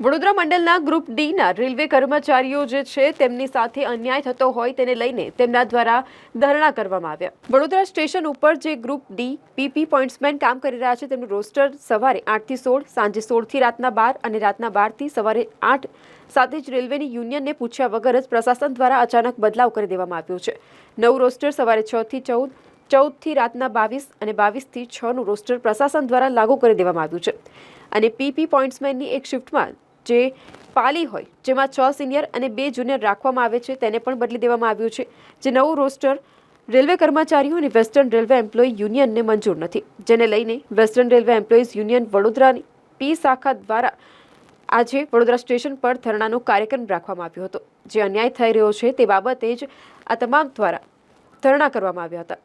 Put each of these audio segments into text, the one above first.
વડોદરા મંડળના ગ્રુપ ડીના રેલવે કર્મચારીઓ જે છે તેમની સાથે અન્યાય થતો હોય તેને લઈને તેમના દ્વારા ધરણા કરવામાં આવ્યા. વડોદરા સ્ટેશન ઉપર જે ગ્રુપ ડી, પીપી પોઈન્ટ્સમેન કામ કરી રહ્યા છે તેમનું રોસ્ટર સવારે આઠથી સોળ, સાંજે સોળથી રાતના બાર અને રાતના બારથી સવારે આઠ સાથે જ રેલવેની યુનિયનને પૂછ્યા વગર જ પ્રશાસન દ્વારા અચાનક બદલાવ કરી દેવામાં આવ્યો છે. નવું રોસ્ટર સવારે છથી ચૌદ ચૌદથી રાતના બાવીસ અને બાવીસથી છનું રોસ્ટર પ્રશાસન દ્વારા લાગુ કરી દેવામાં આવ્યું છે. અને પીપી પોઈન્ટ્સમેનની એક શિફ્ટમાં જે પાલી હોય, જેમાં છ સિનિયર અને બે જુનિયર રાખવામાં આવે છે, તેને પણ બદલી દેવામાં આવ્યું છે. જે નવું રોસ્ટર રેલવે કર્મચારીઓ અને વેસ્ટર્ન રેલવે એમ્પ્લોય યુનિયનને મંજૂર નથી. જેને લઈને વેસ્ટર્ન રેલવે એમ્પ્લોઈઝ યુનિયન વડોદરાની પી શાખા દ્વારા આજે વડોદરા સ્ટેશન પર ધરણાનો કાર્યક્રમ રાખવામાં આવ્યો હતો. જે અન્યાય થઈ રહ્યો છે તે બાબતે જ આ તમામ દ્વારા ધરણા કરવામાં આવ્યા હતા.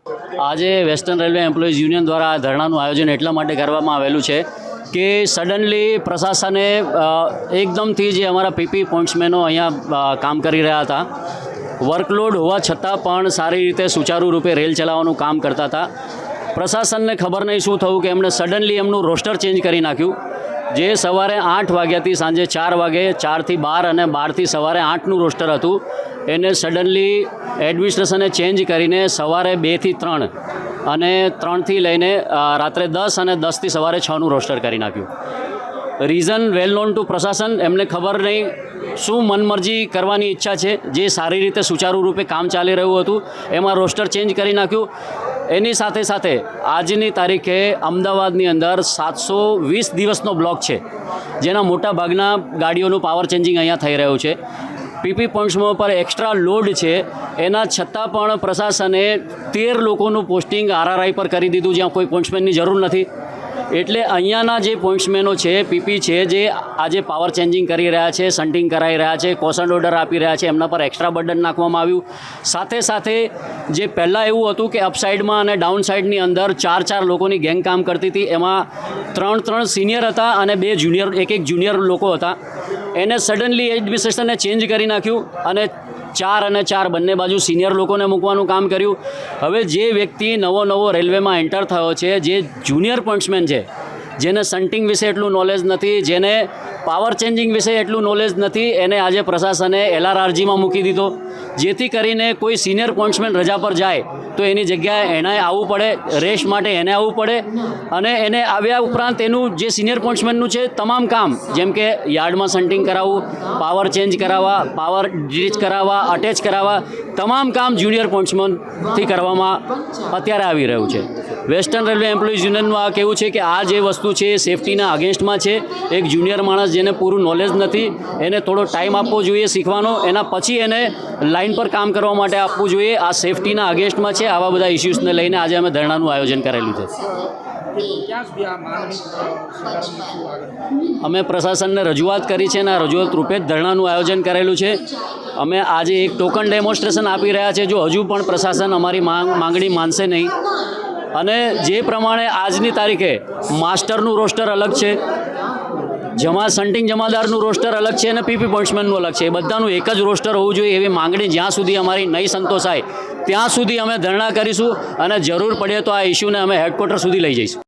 આજે વેસ્ટર્ન રેલવે એમ્પ્લોઈઝ યુનિયન દ્વારા ધરણાનું આયોજન એટલા માટે કરવામાં આવેલું છે કે સડનલી પ્રશાસને એકદમથી જે અમારા પીપી પોઈન્ટ્સમેનો અહીંયા કામ કરી રહ્યા હતા, વર્કલોડ હોવા છતાં પણ સારી રીતે સુચારુ રૂપે રેલ ચલાવવાનું કામ કરતા હતા. પ્રશાસનને ખબર નહીં શું થયું કે એમણે સડનલી એમનું રોસ્ટર ચેન્જ કરી નાખ્યું. જે સવારે આઠ વાગ્યાથી સાંજે ચાર વાગે, ચારથી બાર અને બારથી સવારે આઠનું રોસ્ટર હતું. એને સડનલી એડમિનિસ્ટ્રેશને ચેન્જ કરીને સવારે બેથી ત્રણ અને ત્રણથી લઈને રાત્રે દસ અને દસથી સવારે છનું રોસ્ટર કરી નાખ્યું. રીઝન વેલ નોન ટુ પ્રશાસન, એમને ખબર નહીં શું મનમરજી કરવાની ઈચ્છા છે. જે સારી રીતે સુચારુ રૂપે કામ ચાલી રહ્યું હતું, એમાં રોસ્ટર ચેન્જ કરી નાખ્યું. એની સાથે સાથે આજની તારીખે અમદાવાદની અંદર સાતસો વીસ દિવસનો બ્લોક છે, જેના મોટા ભાગના ગાડીઓનું પાવર ચેન્જિંગ અહીંયા થઈ રહ્યું છે. પીપી પોઈન્ટ્સમાં પર એક્સ્ટ્રા લોડ છે. એના છતાં પણ પ્રશાસને તેર લોકોનું પોસ્ટિંગ આરઆરઆઈ પર કરી દીધું, જ્યાં કોઈ પોઈન્ટ્સમેનની જરૂર નથી. એટલે અહીંયાના જે પોઈન્ટ્સમેનો છે, પીપી છે, જે આજે પાવર ચેન્જિંગ કરી રહ્યા છે સન્ટિંગ કરાવી રહ્યા છે કોશન ઓર્ડર આપી રહ્યા છે, એમના પર એક્સ્ટ્રા બર્ડન નાખવામાં આવ્યું. સાથે સાથે જે પહેલાં એવું હતું કે અપસાઇડમાં અને ડાઉન સાઇડની અંદર ચાર ચાર લોકોની ગેંગ કામ કરતી હતી, એમાં ત્રણ ત્રણ સિનિયર હતા અને બે જુનિયર એક એક જુનિયર લોકો હતા. એને સડનલી એડમિનિસ્ટ્રેશને ચેન્જ કરી નાખ્યું અને ચાર અને ચાર બંને બાજુ સિનિયર લોકોને મૂકવાનું કામ કર્યું. હવે જે વ્યક્તિ નવો નવો રેલવેમાં એન્ટર થયો છે, જે જુનિયર પોઈન્ટ્સમેન છે જેને સન્ટિંગ વિશે એટલું નોલેજ નથી, જેને પાવર ચેન્જિંગ વિશે એટલું નોલેજ નથી, એને આજે પ્રશાસને એલઆરઆરજીમાં મૂકી દીધો. જેથી કરીને કોઈ સિનિયર પોન્ટ્સમેન રજા પર જાય, તો એની જગ્યાએ એને આવવું પડે રેસ માટે એને આવવું પડે. અને એને આવ્યા ઉપરાંત એનું જે સિનિયર પોન્ટ્સમેનનું છે, તમામ કામ, જેમ કે યાર્ડમાં સન્ટિંગ કરાવવું પાવર ચેન્જ કરાવવા પાવર ડિચ કરાવવા અટેચ કરાવવા, તમામ કામ જુનિયર પોન્ટ્સમેનથી કરવામાં અત્યારે આવી રહ્યું છે. વેસ્ટર્ન રેલવે એમ્પ્લોઈઝ યુનિયનનું આ કહેવું છે કે આ જે વસ્તુ છે એ સેફટીના અગેન્સ્ટમાં છે. એક જુનિયર માણસ જેને પૂરું નોલેજ નથી, એને થોડો ટાઈમ આપવો જોઈએ શીખવાનો, એના પછી એને લાઇન પર કામ કરવા માટે આપવું જોઈએ. આ સેફટીના અગેન્સ્ટમાં છે. આવા બધા ઇસ્યુઝને લઈને આજે અમે ધરણાનું આયોજન કરેલું છે. અમે પ્રશાસનને રજૂઆત કરી છે અને આ રજૂઆત રૂપે જ ધરણાનું આયોજન કરેલું છે. અમે આજે એક ટોકન ડેમોન્સ્ટ્રેશન આપી રહ્યા છે. જો હજુ પણ પ્રશાસન અમારી માંગ, માંગણી માનશે નહીં અને જે પ્રમાણે આજની તારીખે માસ્ટરનું રોસ્ટર અલગ છે, જમા સન્ટિંગ જમાદારનું રોસ્ટર અલગ છે અને પીપી પોઈન્ટ્સમેનનું અલગ છે. એ બધાનું એક જ રોસ્ટર હોવું જોઈએ, એવી માંગણી જ્યાં સુધી અમારી નહીં સંતોષાય, ત્યાં સુધી અમે ધરણા કરીશું અને જરૂર પડે તો આ ઇસ્યુને અમે હેડક્વાર્ટર સુધી લઈ જઈશું.